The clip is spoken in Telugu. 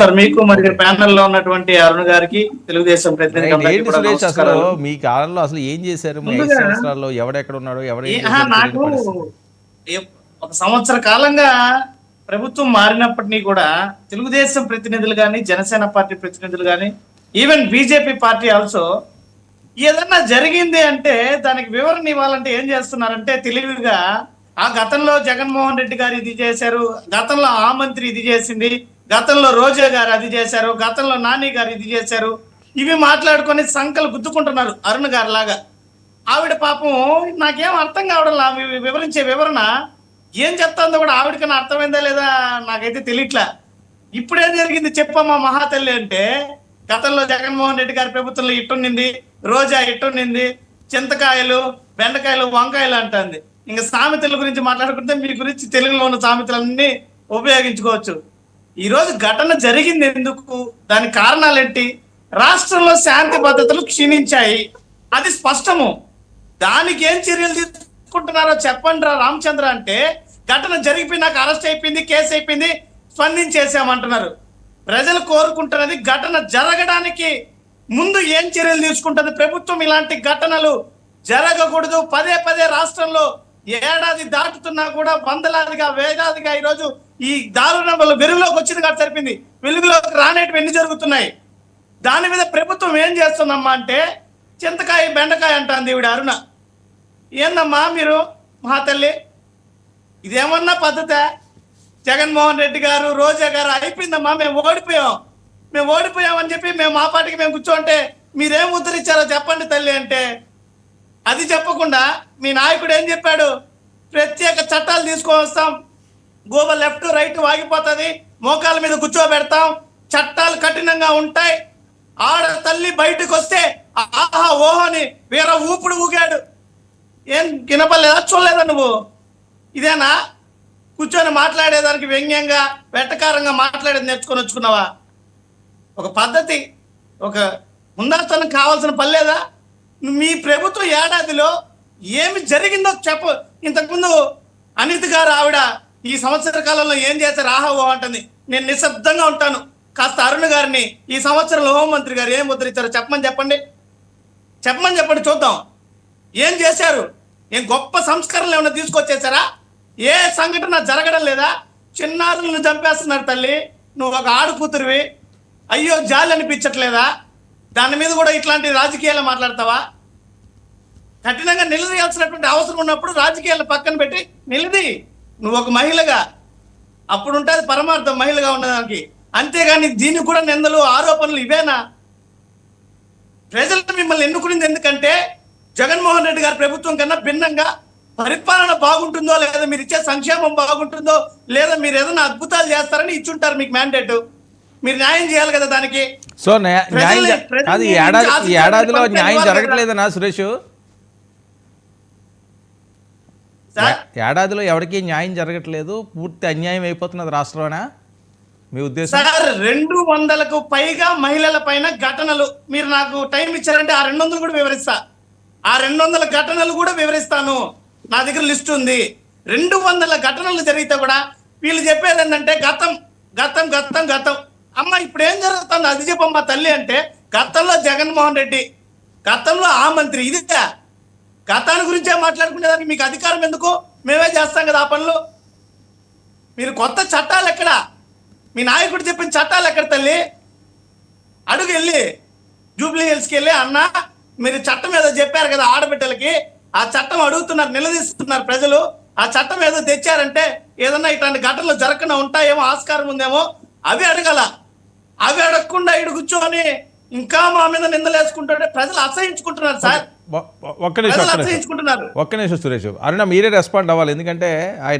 సార్ మీకు మరి ప్యానెల్లో ఉన్నటువంటి అరుణ్ గారికి తెలుగుదేశం ప్రతినిధి అసలు. మీ కాలంలో అసలు ఏం చేశారు? మీ సంవత్సరాల్లో ఎవడెక్కడ ఉన్నాడో? ఎవరు నాకు ఒక సంవత్సర కాలంగా ప్రభుత్వం మారినప్పటినీ కూడా తెలుగుదేశం ప్రతినిధులు కానీ జనసేన పార్టీ ప్రతినిధులు కానీ ఈవెన్ బీజేపీ పార్టీ ఆల్సో ఏదన్నా జరిగింది అంటే దానికి వివరణ ఇవ్వాలంటే ఏం చేస్తున్నారంటే తెలివిగా ఆ గతంలో జగన్మోహన్ రెడ్డి గారు ఇది చేశారు గతంలో ఆ మంత్రి ఇది చేసింది గతంలో రోజా గారు అది చేశారు గతంలో నాని గారు ఇది చేశారు. ఇవి మాట్లాడుకొని సంకలు గుద్దుకుంటున్నారు అరుణ్ గారు లాగా. ఆవిడ పాపం నాకేం అర్థం కావడం వివరించే వివరణ ఏం చెప్తుందో కూడా ఆవిడకన్నా అర్థమైందా లేదా నాకైతే తెలియట్లా. ఇప్పుడేం జరిగింది చెప్పమ్మా మహాతల్లి అంటే గతంలో జగన్మోహన్ రెడ్డి గారి ప్రభుత్వంలో ఇట్టునింది రోజా ఇట్టునింది చింతకాయలు బెండకాయలు వంకాయలు అంటుంది. ఇంకా సామెతల గురించి మాట్లాడుకుంటే మీ గురించి తెలుగులో ఉన్న సామెతలన్నీ ఉపయోగించుకోవచ్చు. ఈరోజు ఘటన జరిగింది ఎందుకు? దాని కారణాలేంటి? రాష్ట్రంలో శాంతి భద్రతలు క్షీణించాయి. అది స్పష్టము. దానికి ఏం చర్యలు తీసుకుంటున్నారో చెప్పండి రా రామచంద్ర అంటే ఘటన జరిగిపోయి నాకు అరెస్ట్ అయిపోయింది కేసు అయిపోయింది స్పందించేసామంటున్నారు ప్రజలు కోరుకుంటున్నది ఘటన జరగడానికి ముందు ఏం చర్యలు తీసుకుంటుంది? ప్రభుత్వం ఇలాంటి ఘటనలు జరగకూడదు. పదే పదే రాష్ట్రంలో ఏడాది దాటుతున్నా కూడా వందలాదిగా వేలాదిగా ఈరోజు ఈ దారుణాలు వెలుగులోకి వచ్చింది కాదు సరిపోయింది. వెలుగులోకి రానేటివి ఎన్ని జరుగుతున్నాయి? దాని మీద ప్రభుత్వం ఏం చేస్తుందమ్మా అంటే చింతకాయ బెండకాయ అంటాంది ఈవిడ అరుణ. ఏందమ్మా మీరు మా తల్లి ఇదేమన్నా పద్ధతే? జగన్మోహన్ రెడ్డి గారు రోజా గారు అయిపోయిందమ్మా మేము ఓడిపోయాం. మేము ఓడిపోయామని చెప్పి మేము మా పాటికి మేము కూర్చోంటే మీరేం ఉద్ధరించారో చెప్పండి తల్లి అంటే అది చెప్పకుండా మీ నాయకుడు ఏం చెప్పాడు? ప్రత్యేక చట్టాలు తీసుకొని వస్తాం. గోబ లెఫ్ట్ రైట్ వాగిపోతుంది. మోకాల మీద కూర్చోబెడతాం. చట్టాలు కఠినంగా ఉంటాయి. ఆడ తల్లి బయటకు వస్తే ఆహా ఓహో అని వీర ఊపుడు ఊగాడు. ఏం వినపడలేదా? చూడలేదా నువ్వు? ఇదేనా? కూర్చొని మాట్లాడేదానికి వ్యంగ్యంగా వెట్టకారంగా మాట్లాడేది నేర్చుకొని వచ్చుకున్నావా? ఒక పద్ధతి ఒక ముందస్తనం కావాల్సిన పనిలేదా మీ ప్రభుత్వ ఏడాదిలో ఏమి జరిగిందో చెప్ప. ఇంతకుముందు అనిత్ గారు ఆవిడ ఈ సంవత్సర కాలంలో ఏం చేస్తే రాహవో అంటుంది? నేను నిశ్శబ్దంగా ఉంటాను. కాస్త అరుణ్ గారిని ఈ సంవత్సరంలో హోంమంత్రి గారు ఏం ముద్రించారో చెప్పమని చెప్పండి. చెప్పమని చెప్పండి చూద్దాం. ఏం చేశారు? ఏం గొప్ప సంస్కరణలు ఏమైనా తీసుకొచ్చేసారా ఏ సంఘటన జరగడం లేదా? చిన్నారులను చంపేస్తున్నారు తల్లి. నువ్వు ఒక ఆడుకూతురివి. అయ్యో జాలి అనిపించట్లేదా? దాని మీద కూడా ఇట్లాంటి రాజకీయాలు మాట్లాడతావా? కఠినంగా నిలదీయాల్సినటువంటి అవసరం ఉన్నప్పుడు రాజకీయాలు పక్కన పెట్టి నిలదీ నువ్వు ఒక మహిళగా అప్పుడు ఉంటుంది పరమార్థం మహిళగా ఉన్నదానికి. అంతేగాని దీనికి కూడా నిందలు ఆరోపణలు ఇవేనా? ప్రజలు మిమ్మల్ని ఎన్నుకునేది ఎందుకంటే జగన్మోహన్ రెడ్డి గారి ప్రభుత్వం కన్నా భిన్నంగా పరిపాలన బాగుంటుందో లేదా మీరు ఇచ్చే సంక్షేమం బాగుంటుందో లేదా మీరు ఏదైనా అద్భుతాలు చేస్తారని ఇచ్చుంటారు మీకు మ్యాండేట్ మీరు న్యాయం చేయాలి కదా దానికి. సో న్యా- న్యాయం ఏడాది ఏడాదిలో న్యాయం. జరగట్లేదనా సురేష్ సార్ ఏ- ఏడాదిలో ఎవరికి న్యాయం జరగట్లేదు పూర్తి అన్యాయం అయిపోతున్నది రాష్ట్రంలోనా? మీ ఉద్దేశం? సార్ రెండు వందలకు పైగా మహిళల పైన ఘటనలు. మీరు నాకు టైం ఇచ్చారంటే ఆ రెండు వందలు కూడా వివరిస్తా. ఆ రెండు వందల ఘటనలు కూడా వివరిస్తాను. నా దగ్గర లిస్ట్ ఉంది. రెండు వందల ఘటనలు జరిగితే కూడా వీళ్ళు చెప్పేది ఏంటంటే గతం గతం గతం గతం. అమ్మ ఇప్పుడు ఏం జరుగుతుంది? అది చెప్పమ్మా తల్లి అంటే గతంలో జగన్మోహన్ రెడ్డి గతంలో ఆ మంత్రి ఇదిగా గతాన్ని గురించే మాట్లాడుకునేదానికి మీకు అధికారం ఎందుకు? మేమే చేస్తాం కదా ఆ పనులు. మీరు కొత్త చట్టాలు ఎక్కడ? మీ నాయకుడు చెప్పిన చట్టాలు ఎక్కడ తల్లి? అడుగు వెళ్ళి జూబ్లీ హిల్స్కి వెళ్ళి అన్న మీరు చట్టం ఏదో చెప్పారు కదా ఆడబిడ్డలకి ఆ చట్టం అడుగుతున్నారు నిలదీస్తున్నారు ప్రజలు. ఆ చట్టం ఏదో తెచ్చారంటే ఏదన్నా ఇట్లాంటి ఘటనలు జరగకుండా ఉంటాయేమో ఆస్కారం ఉందేమో అవి అడగల. అవి అడగకుండా ఇడు కూర్చొని ఇంకా మా మీద నిందలేసుకుంటుంటే ప్రజలు అసహించుకుంటున్నారు సార్. ఒక్క నిమిషం అసహించుకుంటున్నారు. ఒక్క నిమిషం సురేష్ అరుణ మీరే రెస్పాండ్ అవ్వాలి. ఎందుకంటే ఆయన